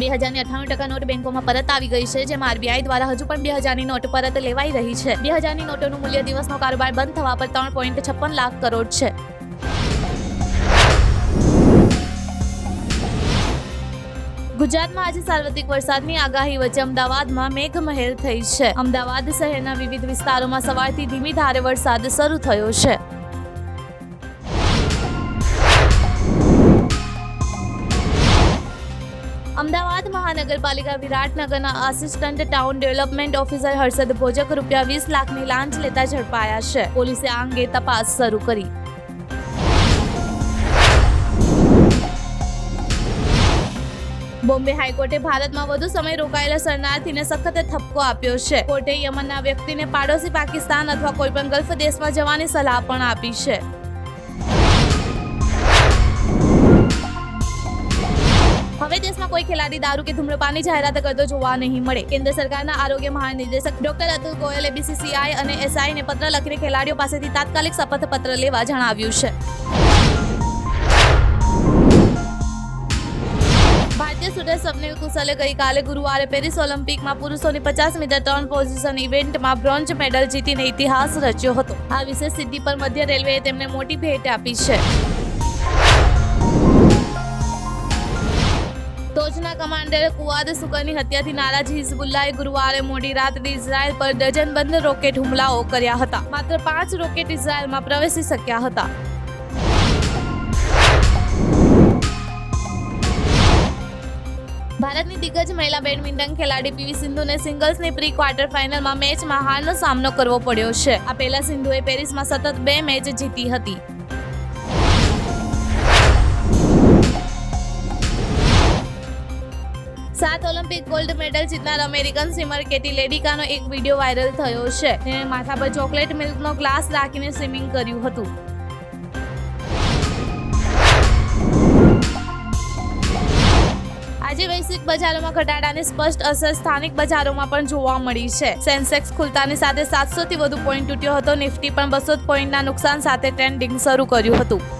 બે હજારની અઠ્ઠાણું ટકા નોટ બેંકોમાં પરત આવી ગઈ છે, જેમાં આરબીઆઈ દ્વારા હજુ પણ બે હજારની નોટ પરત લેવાઈ રહી છે. બે હજારની નોટોનું મૂલ્ય દિવસનો કારોબાર બંધ થવા પર ત્રણ પોઈન્ટ છપ્પન લાખ કરોડ છે. ગુજરાતમાં આજે સાર્વત્રિક વરસાદની આગાહી વચ્ચે અમદાવાદમાં મેઘમહેર થઈ છે. અમદાવાદ શહેરના વિવિધ વિસ્તારોમાં સવારથી ધીમી ધારે વરસાદ શરૂ થયો છે. અમદાવાદ મહાનગરપાલિકા વિરાટનગરના assistant town development officer Harshad Bhojak રૂપિયા વીસ લાખની લાંચ લેતા ઝડપાયા છે. પોલીસે આ અંગે તપાસ શરૂ કરી. બોમ્બે હાઈકોર્ટે ભારતમાં વધુ સમય રોકાયેલા શરણાર્થીને સખત ઠપકો આપ્યો છે. કોર્ટે યમનના વ્યક્તિને પાડોશી પાકિસ્તાન અથવા કોઈપણ ગલ્ફ દેશમાં જવાની સલાહ પણ આપી છે. હવે દેશમાં કોઈ ખેલાડી દારૂ કે ધૂમ્રપાનની જાહેરાત કરતો જોવા નહીં મળે. કેન્દ્ર સરકારના આરોગ્ય મહાનિર્દેશક ડોક્ટર અતુલ ગોયલે બીસીસીઆઈ અને એસઆઈને પત્ર લખીને ખેલાડીઓ પાસેથી તાત્કાલિક શપથપત્ર લેવા જણાવ્યું છે. ભારતીય શૂટર સ્વપ્નિલ કુશલે ગઈકાલે ગુરુવારે પેરિસ ઓલિમ્પિકમાં પુરુષોની પચાસ મીટર ત્રણ પોઝિશન ઇવેન્ટમાં બ્રોન્ઝ મેડલ જીતીને ઇતિહાસ રચ્યો હતો. આ વિશેષ સિદ્ધિ પર મધ્ય રેલવેએ તેમને મોટી ભેટ આપી છે. ટોચના કમાન્ડર કુવાદ સુકરની હત્યાથી નારાજ હિઝબુલ્લાએ ગુરુવારે મોડી રાત્રે ઇઝરાયલ પર ડઝનબંધ રોકેટ હુમલાઓ કર્યા હતા. માત્ર પાંચ રોકેટ ઇઝરાયલમાં પ્રવેશી શક્યા હતા. ભારતની દિગ્ગજ મહિલા બેડમિન્ટન ખેલાડી પીવી સિંધુને સિંગલ્સની પ્રી ક્વાર્ટર ફાઇનલમાં મેચમાં હારનો સામનો કરવો પડ્યો છે. આ પહેલા સિંધુએ પેરિસમાં સતત બે મેચ જીતી હતી. સાત ઓલિમ્પિક ગોલ્ડ મેડલ જીતનાર અમેરિકન સ્વિમર કેટી લેડિકાનો એક વીડિયો વાયરલ થયો છે. તેણે માથા પર ચોકલેટ મિલ્કનો ગ્લાસ રાખીને સ્વિમિંગ કર્યું હતું. આજે વૈશ્વિક બજારોમાં ઘટાડાની સ્પષ્ટ અસર સ્થાનિક બજારોમાં પણ જોવા મળી છે. સેન્સેક્સ ખુલતાની સાથે સાતસો થી વધુ પોઈન્ટ તૂટ્યો હતો. નિફ્ટી પણ બસો પોઈન્ટના નુકસાન સાથે ટ્રેન્ડિંગ શરૂ કર્યું હતું.